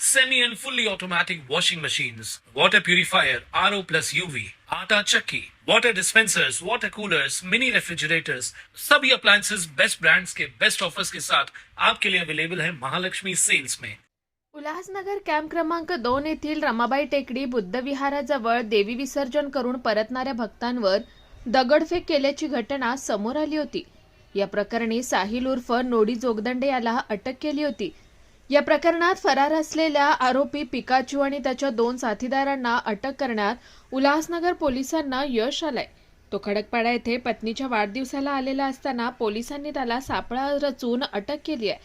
semi and fully automatic washing machines, water purifier, RO plus UV, आटा चक्की, water dispensers, water coolers, mini refrigerators, सभी appliances best brands के best offers के साथ आपके लिए अवेलेबल है महालक्ष्मी सेल्स में उल्हासनगर कॅम्प क्रमांक दोन येथील रमाबाई टेकडी बुद्ध विहाराजवळ देवी विसर्जन करून परतणाऱ्या भक्तांवर दगडफेक केल्याची घटना समोर आली होती. या प्रकरणी साहिल उर्फ नोडी जोगदंडे याला अटक केली होती. या प्रकरणात फरार असलेल्या आरोपी पिकाचू आणि त्याच्या दोन साथीदारांना अटक करण्यात उल्हासनगर पोलिसांना यश आलंय. तो खडकपाडा येथे पत्नीच्या वाढदिवसाला आलेला असताना पोलिसांनी त्याला सापळा रचून अटक केली आहे.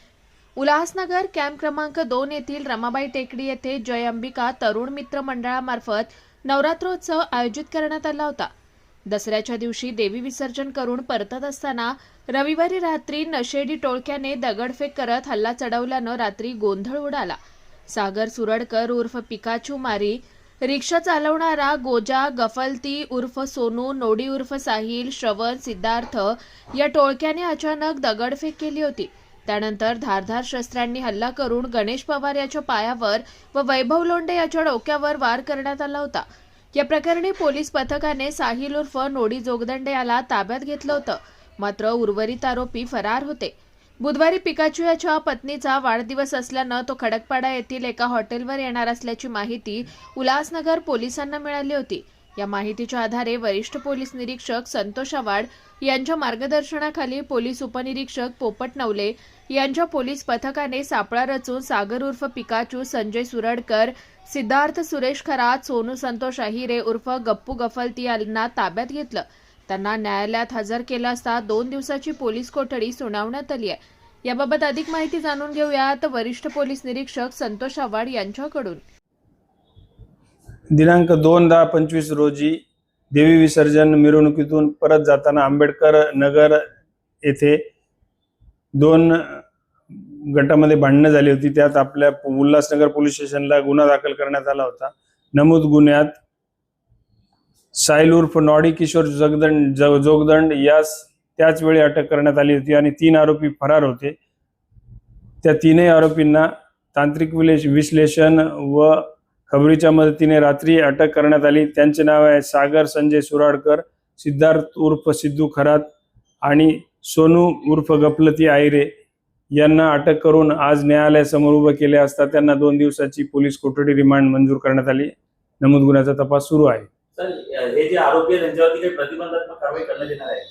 उल्हासनगर कॅम्प क्रमांक दोन येथील रमाबाई टेकडी येथे जय अंबिका तरुण मित्र मंडळामार्फत नवरात्रोत्सव आयोजित करण्यात आला होता. दसऱ्याच्या दिवशी देवी विसर्जन करून परतत असताना रविवारी रात्री नशेडी टोळक्याने दगडफेक करत हल्ला चढवल्यानं रात्री गोंधळ उडाला. सागर सुरडकर उर्फ पिकाचू मारी रिक्षा चालवणारा गोजा गफलती उर्फ सोनू नोडी उर्फ साहिल श्रवण सिद्धार्थ या टोळक्याने अचानक दगडफेक केली होती. त्यानंतर धारधार शस्त्रांनी हल्ला करून गणेश पवार याच्या पायावर व वैभव लोंडे याच्या डोक्यावर वार करण्यात आला होता. या प्रकरणी पोलीस पथकाने साहिल उर्फ नोडी जोगदंडे याला ताब्यात घेतलं होतं. मात्र उर्वरित आरोपी फरार होते. बुधवारी पिकाचू याच्या पत्नीचा वाढदिवस असल्यानं तो खडकपाडा येथील एका हॉटेलवर येणार असल्याची माहिती उल्हासनगर पोलिसांना मिळाली होती. या माहितीच्या आधारे वरिष्ठ पोलीस निरीक्षक संतोष आवाड यांच्या मार्गदर्शनाखाली पोलीस उपनिरीक्षक पोपट नवले यांच्या पोलीस पथकाने सापळा रचून सागर उर्फ पिकाचू संजय सुरडकर सिद्धार्थ सुरेश खरात सोनू संतोष अहिरे उर्फ गप्पू गफलती यांना ताब्यात घेतलं. त्यांना न्यायालयात हजर केलं असता दोन दिवसाची पोलीस कोठडी सुनावण्यात आली आहे. याबाबत अधिक माहिती जाणून घेऊयात वरिष्ठ पोलीस निरीक्षक संतोष आव्हाड यांच्याकडून. दिनांक दोन दहा पंचवीस रोजी देवी विसर्जन मिरवणुकीतून परत जाताना आंबेडकर नगर येथे दोन गटामध्ये भांडणं झाली होती. त्यात आपल्या उल्हासनगर पोलीस स्टेशनला गुन्हा दाखल करण्यात आला होता. नमूद गुन्ह्यात साईल उर्फ नॉडी किशोर जगदंड जोगदंड यास त्याच वेळी अटक करण्यात आली होती आणि तीन आरोपी फरार होते. त्या तीनही आरोपींना तांत्रिक विश्लेषण व खबरीच्या मदतीने रात्री अटक करण्यात आली. त्यांचे नाव आहे सागर संजय सुराडकर सिद्धार्थ उर्फ सिद्धू खरात आणि सोनू उर्फ गपलती आयरे यांना अटक करून आज न्यायालयासमोर उभं केले असता त्यांना दोन दिवसाची पोलीस कोठडी रिमांड मंजूर करण्यात आली. नमूद गुन्ह्याचा तपास सुरू आहे. सर हे जे आरोपी आहे त्यांच्यावरती काही प्रतिबंधात्मक कारवाई करण्यात येणार आहे?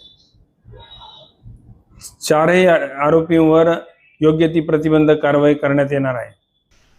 चारही आरोपींवर योग्य ती प्रतिबंधक कारवाई करण्यात येणार आहे.